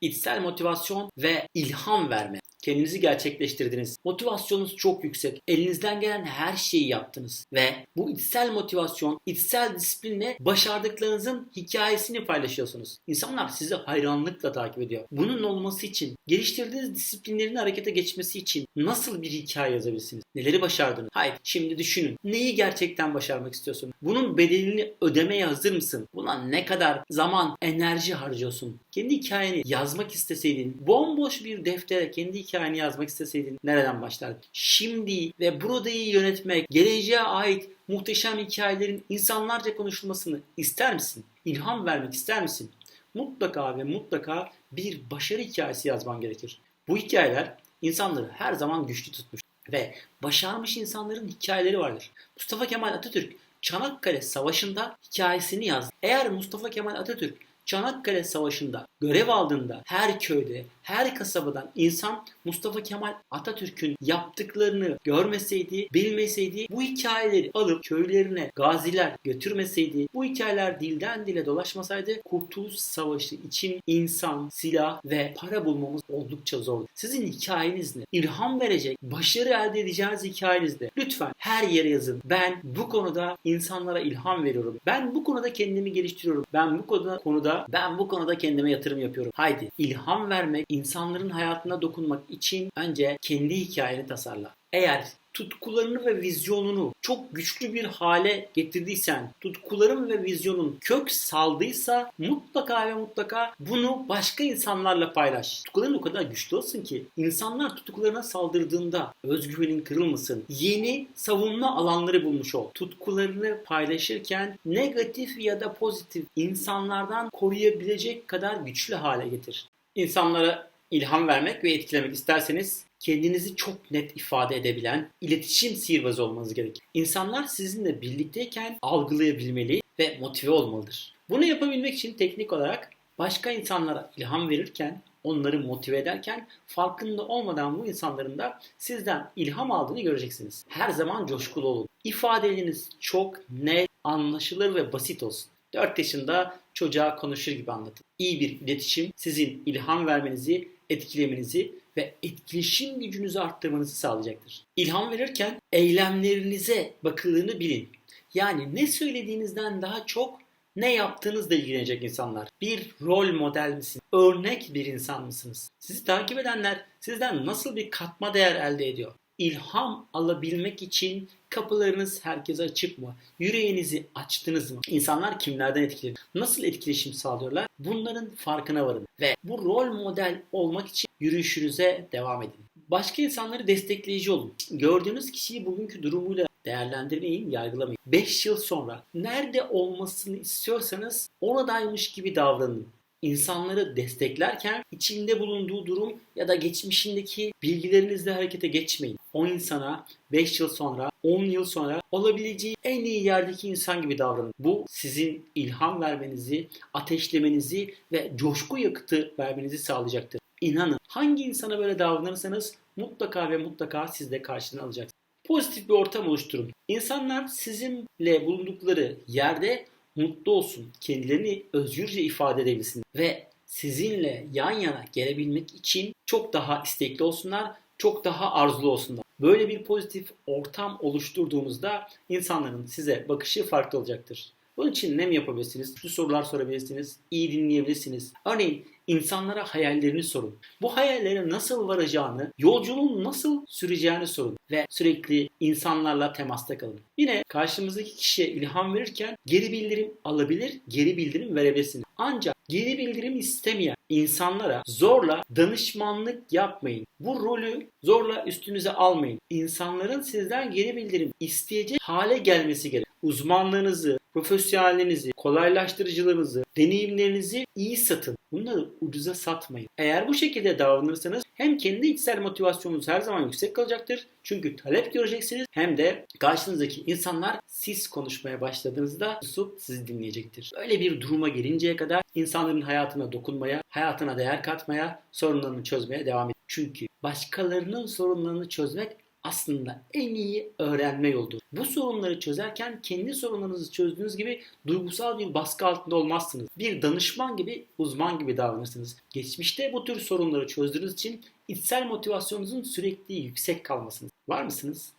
İçsel motivasyon ve ilham verme. Kendinizi gerçekleştirdiniz. Motivasyonunuz çok yüksek. Elinizden gelen her şeyi yaptınız. Ve bu içsel motivasyon, içsel disiplinle başardıklarınızın hikayesini paylaşıyorsunuz. İnsanlar sizi hayranlıkla takip ediyor. Bunun olması için, geliştirdiğiniz disiplinlerin harekete geçmesi için nasıl bir hikaye yazabilirsiniz? Neleri başardınız? Hayır, şimdi düşünün. Neyi gerçekten başarmak istiyorsun? Bunun bedelini ödemeye hazır mısın? Buna ne kadar zaman, enerji harcıyorsun? Kendi hikayeni yazmak isteseydin, bomboş bir deftere kendi hikayeni yazmak isteseydin nereden başlardın? Şimdi ve buradayı yönetmek, geleceğe ait muhteşem hikayelerin insanlarca konuşulmasını ister misin? İlham vermek ister misin? Mutlaka ve mutlaka bir başarı hikayesi yazman gerekir. Bu hikayeler insanları her zaman güçlü tutmuş ve başarmış insanların hikayeleri vardır. Mustafa Kemal Atatürk Çanakkale Savaşı'nda hikayesini yazdı. Eğer Mustafa Kemal Atatürk Çanakkale Savaşı'nda görev aldığında her köyde, her kasabadan insan Mustafa Kemal Atatürk'ün yaptıklarını görmeseydi, bilmeseydi, bu hikayeleri alıp köylerine gaziler götürmeseydi, bu hikayeler dilden dile dolaşmasaydı Kurtuluş Savaşı için insan, silah ve para bulmamız oldukça zor. Sizin hikayeniz ne? İlham verecek, başarı elde edeceğiniz hikayeniz ne? Lütfen her yere yazın. Ben bu konuda insanlara ilham veriyorum. Ben bu konuda kendimi geliştiriyorum. Ben bu konuda, konuda ben bu konuda kendime yatırım yapıyorum. Haydi ilham vermek, insanların hayatına dokunmak için önce kendi hikayeni tasarla. Eğer tutkularını ve vizyonunu çok güçlü bir hale getirdiysen, tutkuların ve vizyonun kök saldıysa mutlaka ve mutlaka bunu başka insanlarla paylaş. Tutkuların o kadar güçlü olsun ki insanlar tutkularına saldırdığında özgüvenin kırılmasın. Yeni savunma alanları bulmuş ol. Tutkularını paylaşırken negatif ya da pozitif insanlardan koruyabilecek kadar güçlü hale getir. İnsanlara ilham vermek ve etkilemek isterseniz kendinizi çok net ifade edebilen iletişim sihirbazı olmanız gerekir. İnsanlar sizinle birlikteyken algılayabilmeli ve motive olmalıdır. Bunu yapabilmek için teknik olarak başka insanlara ilham verirken, onları motive ederken farkında olmadan bu insanların da sizden ilham aldığını göreceksiniz. Her zaman coşkulu olun. İfadeleriniz çok net, anlaşılır ve basit olsun. 4 yaşında çocuğa konuşur gibi anlatın. İyi bir iletişim sizin ilham vermenizi, etkilemenizi ve etkileşim gücünüzü arttırmanızı sağlayacaktır. İlham verirken eylemlerinize bakıldığını bilin. Yani ne söylediğinizden daha çok ne yaptığınızla ilgilenecek insanlar. Bir rol model misin? Örnek bir insan mısınız? Sizi takip edenler sizden nasıl bir katma değer elde ediyor? İlham alabilmek için kapılarınız herkese açık mı? Yüreğinizi açtınız mı? İnsanlar kimlerden etkileniyor? Nasıl etkileşim sağlıyorlar? Bunların farkına varın. Ve bu rol model olmak için yürüyüşünüze devam edin. Başka insanları destekleyici olun. Gördüğünüz kişiyi bugünkü durumuyla değerlendirmeyin, yargılamayın. 5 yıl sonra nerede olmasını istiyorsanız oradaymış gibi davranın. İnsanları desteklerken içinde bulunduğu durum ya da geçmişindeki bilgilerinizle harekete geçmeyin. O insana 5 yıl sonra, 10 yıl sonra olabileceği en iyi yerdeki insan gibi davranın. Bu sizin ilham vermenizi, ateşlemenizi ve coşku yakıtı vermenizi sağlayacaktır. İnanın hangi insana böyle davranırsanız mutlaka ve mutlaka siz de karşılığını alacaksınız. Pozitif bir ortam oluşturun. İnsanlar sizinle bulundukları yerde mutlu olsun, kendilerini özgürce ifade edebilsin ve sizinle yan yana gelebilmek için çok daha istekli olsunlar, çok daha arzulu olsunlar. Böyle bir pozitif ortam oluşturduğunuzda insanların size bakışı farklı olacaktır. Bunun için ne mi yapabilirsiniz? Şu sorular sorabilirsiniz, iyi dinleyebilirsiniz. Örneğin insanlara hayallerini sorun. Bu hayallere nasıl varacağını, yolculuğun nasıl süreceğini sorun ve sürekli insanlarla temasta kalın. Yine karşımızdaki kişiye ilham verirken geri bildirim alabilir, geri bildirim verebilirsiniz. Ancak geri bildirim istemeyen insanlara zorla danışmanlık yapmayın. Bu rolü zorla üstünüze almayın. İnsanların sizden geri bildirim isteyecek hale gelmesi gerek. Uzmanlığınızı, profesyonelliğinizi, kolaylaştırıcılığınızı, deneyimlerinizi iyi satın. Bunları ucuza satmayın. Eğer bu şekilde davranırsanız hem kendi içsel motivasyonunuz her zaman yüksek kalacaktır. Çünkü talep göreceksiniz. Hem de karşınızdaki insanlar siz konuşmaya başladığınızda susup sizi dinleyecektir. Böyle bir duruma gelinceye kadar insanların hayatına dokunmaya, hayatına değer katmaya, sorunlarını çözmeye devam edin. Çünkü başkalarının sorunlarını çözmek aslında en iyi öğrenme yoludur. Bu sorunları çözerken kendi sorunlarınızı çözdüğünüz gibi duygusal bir baskı altında olmazsınız. Bir danışman gibi, uzman gibi davranırsınız. Geçmişte bu tür sorunları çözdüğünüz için içsel motivasyonunuzun sürekli yüksek kalmasınız. Var mısınız?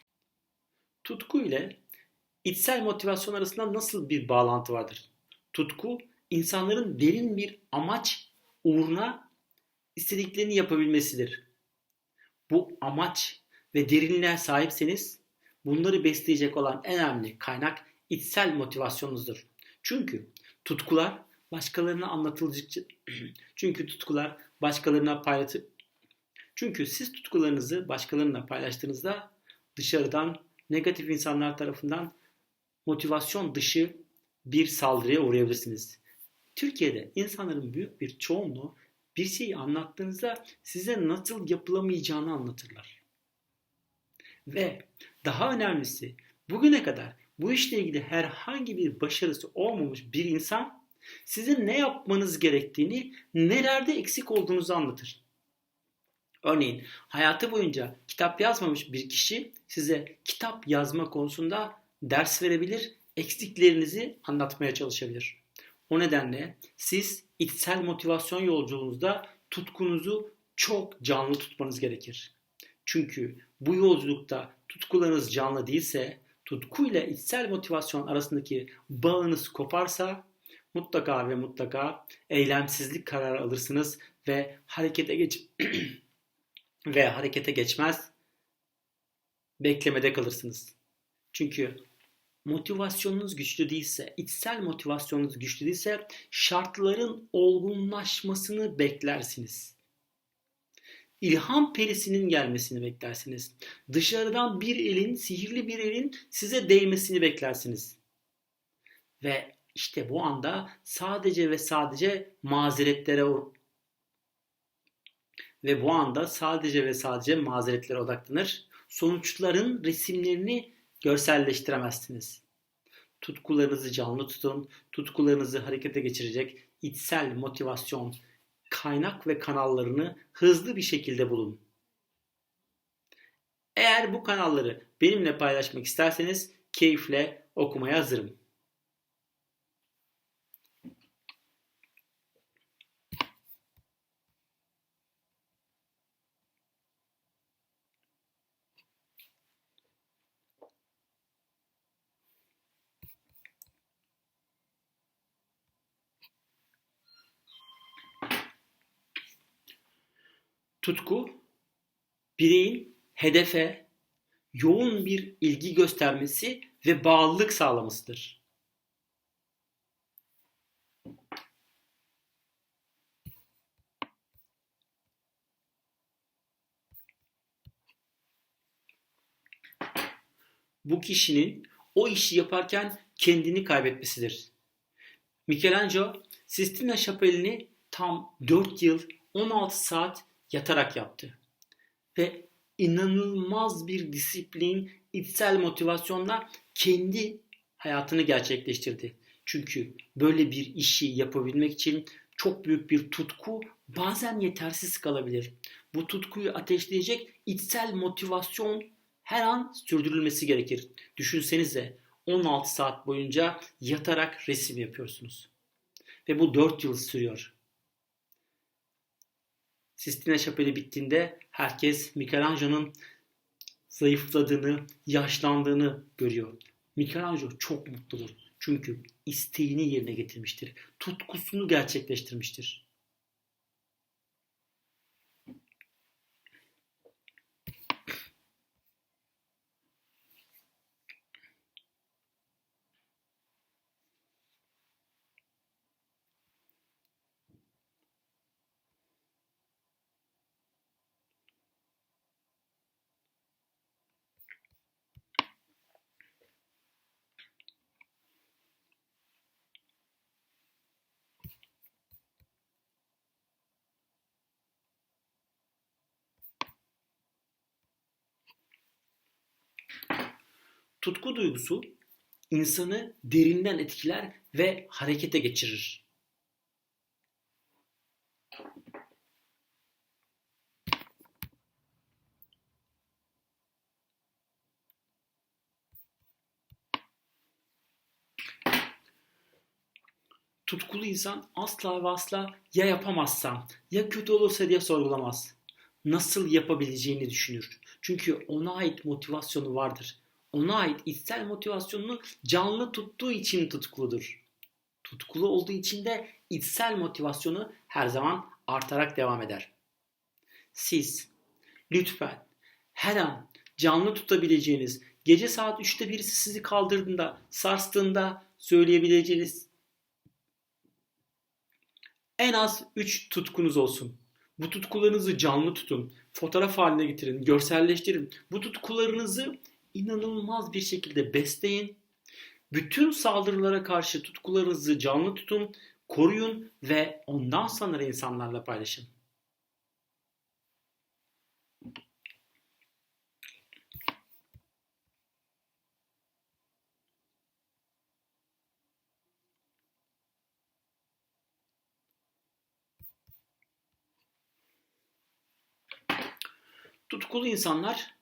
Tutku ile içsel motivasyon arasında nasıl bir bağlantı vardır? Tutku, insanların derin bir amaç uğruna istediklerini yapabilmesidir. Bu amaç ve derinliğe sahipseniz bunları besleyecek olan en önemli kaynak içsel motivasyonunuzdur. Çünkü tutkular başkalarına anlatıldıkça çünkü tutkular başkalarına paylaşır çünkü siz tutkularınızı başkalarına paylaştığınızda dışarıdan negatif insanlar tarafından motivasyon dışı bir saldırıya uğrayabilirsiniz. Türkiye'de insanların büyük bir çoğunluğu bir şeyi anlattığınızda size nasıl yapılamayacağını anlatırlar. Ve daha önemlisi bugüne kadar bu işle ilgili herhangi bir başarısı olmamış bir insan sizin ne yapmanız gerektiğini, nelerde eksik olduğunuzu anlatır. Örneğin hayatı boyunca kitap yazmamış bir kişi size kitap yazma konusunda ders verebilir, eksiklerinizi anlatmaya çalışabilir. O nedenle siz içsel motivasyon yolculuğunuzda tutkunuzu çok canlı tutmanız gerekir. Çünkü bu yolculukta tutkularınız canlı değilse, tutku ile içsel motivasyon arasındaki bağınız koparsa mutlaka ve mutlaka eylemsizlik kararı alırsınız ve harekete geç ve harekete geçmez beklemede kalırsınız. Çünkü motivasyonunuz güçlü değilse, içsel motivasyonunuz güçlü değilse şartların olgunlaşmasını beklersiniz. İlham perisinin gelmesini beklersiniz. Dışarıdan bir elin, sihirli bir elin size değmesini beklersiniz. Ve işte bu anda sadece ve sadece mazeretlere ve bu anda sadece ve sadece mazeretlere odaklanır. Sonuçların resimlerini görselleştiremezsiniz. Tutkularınızı canlı tutun, tutkularınızı harekete geçirecek içsel motivasyon, kaynak ve kanallarını hızlı bir şekilde bulun. Eğer bu kanalları benimle paylaşmak isterseniz keyifle okumaya hazırım. Tutku, bireyin hedefe yoğun bir ilgi göstermesi ve bağlılık sağlamasıdır. Bu kişinin o işi yaparken kendini kaybetmesidir. Michelangelo Sistina Şapeli'ni tam 4 yıl 16 saat yatarak yaptı. Ve inanılmaz bir disiplin, içsel motivasyonla kendi hayatını gerçekleştirdi. Çünkü böyle bir işi yapabilmek için çok büyük bir tutku bazen yetersiz kalabilir. Bu tutkuyu ateşleyecek içsel motivasyon her an sürdürülmesi gerekir. Düşünsenize 16 saat boyunca yatarak resim yapıyorsunuz. Ve bu 4 yıl sürüyor. Sistine Şapeli bittiğinde herkes Michelangelo'nun zayıfladığını, yaşlandığını görüyor. Michelangelo çok mutludur. Çünkü isteğini yerine getirmiştir. Tutkusunu gerçekleştirmiştir. tutku duygusu insanı derinden etkiler ve harekete geçirir. tutkulu insan asla ve asla ya yapamazsam, ya kötü olursa diye sorgulamaz. Nasıl yapabileceğini düşünür. Çünkü ona ait motivasyonu vardır. Ona ait içsel motivasyonunu canlı tuttuğu için tutkuludur. Tutkulu olduğu için de içsel motivasyonu her zaman artarak devam eder. Siz lütfen her an canlı tutabileceğiniz, gece saat 3'te birisi sizi kaldırdığında, sarstığında söyleyebileceğiniz en az 3 tutkunuz olsun. Bu tutkularınızı canlı tutun. Fotoğraf haline getirin, görselleştirin. Bu tutkularınızı inanılmaz bir şekilde besleyin. Bütün saldırılara karşı tutkularınızı canlı tutun, koruyun ve ondan sonra insanlarla paylaşın. Tutkulu insanlar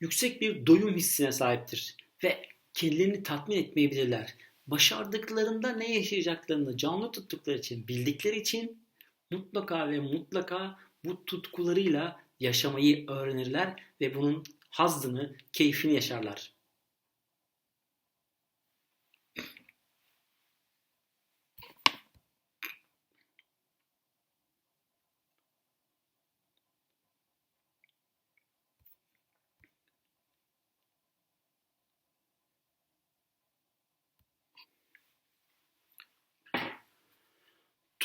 yüksek bir doyum hissine sahiptir ve kendilerini tatmin etmeyebilirler. Başardıklarında ne yaşayacaklarını canlı tuttukları için, bildikleri için mutlaka ve mutlaka bu tutkularıyla yaşamayı öğrenirler ve bunun hazzını, keyfini yaşarlar.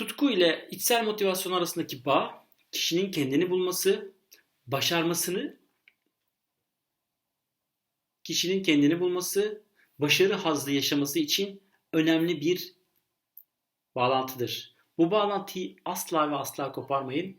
Tutku ile içsel motivasyon arasındaki bağ kişinin kendini bulması, başarmasını, kişinin kendini bulması, başarı hazzı yaşaması için önemli bir bağlantıdır. Bu bağlantıyı asla ve asla koparmayın.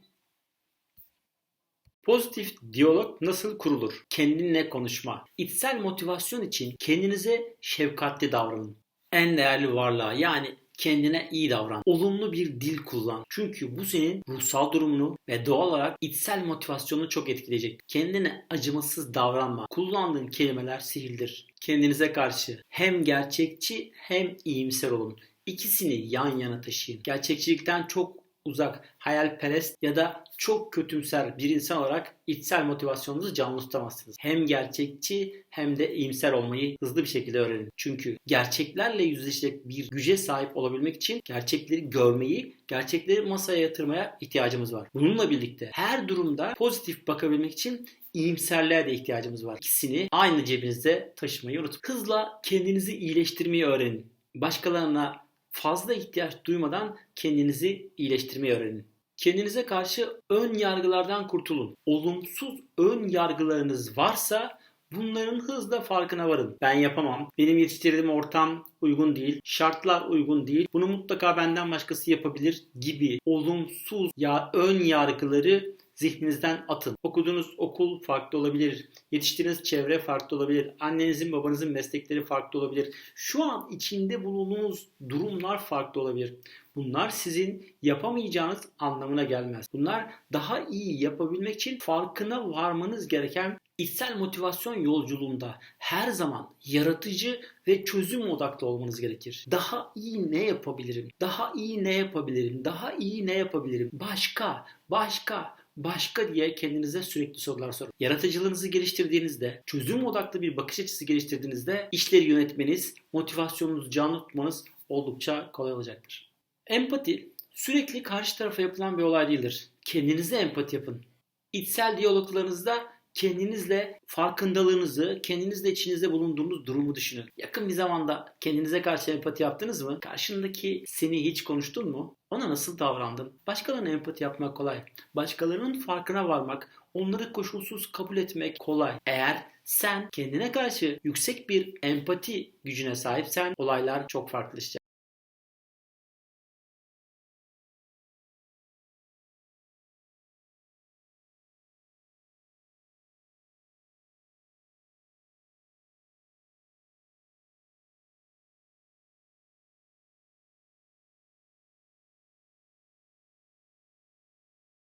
Pozitif diyalog nasıl kurulur? Kendinle konuşma. İçsel motivasyon için kendinize şefkatli davranın. En değerli varlığa yani kendine iyi davran. Olumlu bir dil kullan. Çünkü bu senin ruhsal durumunu ve doğal olarak içsel motivasyonunu çok etkileyecek. Kendine acımasız davranma. Kullandığın kelimeler sihirdir. Kendinize karşı hem gerçekçi hem iyimser olun. İkisini yan yana taşıyın. Gerçekçilikten çok uzak, hayalperest ya da çok kötümser bir insan olarak içsel motivasyonunuzu canlı tutamazsınız. Hem gerçekçi hem de iyimser olmayı hızlı bir şekilde öğrenin. Çünkü gerçeklerle yüzleşecek bir güce sahip olabilmek için gerçekleri görmeyi, gerçekleri masaya yatırmaya ihtiyacımız var. Bununla birlikte her durumda pozitif bakabilmek için iyimserliğe de ihtiyacımız var. İkisini aynı cebinizde taşımayı unutmayın. Hızla kendinizi iyileştirmeyi öğrenin. Başkalarına fazla ihtiyaç duymadan kendinizi iyileştirmeyi öğrenin. Kendinize karşı ön yargılardan kurtulun. Olumsuz ön yargılarınız varsa bunların hızla farkına varın. Ben yapamam. Benim yetiştirdiğim ortam uygun değil. Şartlar uygun değil. Bunu mutlaka benden başkası yapabilir gibi olumsuz ya ön yargıları zihninizden atın. Okuduğunuz okul farklı olabilir. Yetiştiğiniz çevre farklı olabilir. Annenizin babanızın meslekleri farklı olabilir. Şu an içinde bulunduğunuz durumlar farklı olabilir. Bunlar sizin yapamayacağınız anlamına gelmez. Bunlar daha iyi yapabilmek için farkına varmanız gereken içsel motivasyon yolculuğunda her zaman yaratıcı ve çözüm odaklı olmanız gerekir. Daha iyi ne yapabilirim? Daha iyi ne yapabilirim? Daha iyi ne yapabilirim? Başka, başka, başka diye kendinize sürekli sorular sorun. Yaratıcılığınızı geliştirdiğinizde, çözüm odaklı bir bakış açısı geliştirdiğinizde işleri yönetmeniz, motivasyonunuzu canlı tutmanız oldukça kolay olacaktır. Empati sürekli karşı tarafa yapılan bir olay değildir. Kendinize empati yapın. İçsel diyaloglarınızda kendinizle farkındalığınızı, kendinizle içinizde bulunduğunuz durumu düşünün. Yakın bir zamanda kendinize karşı empati yaptınız mı? Karşındaki seni hiç konuştun mu? Ona nasıl davrandın? Başkalarına empati yapmak kolay. Başkalarının farkına varmak, onları koşulsuz kabul etmek kolay. Eğer sen kendine karşı yüksek bir empati gücüne sahipsen olaylar çok farklı işte.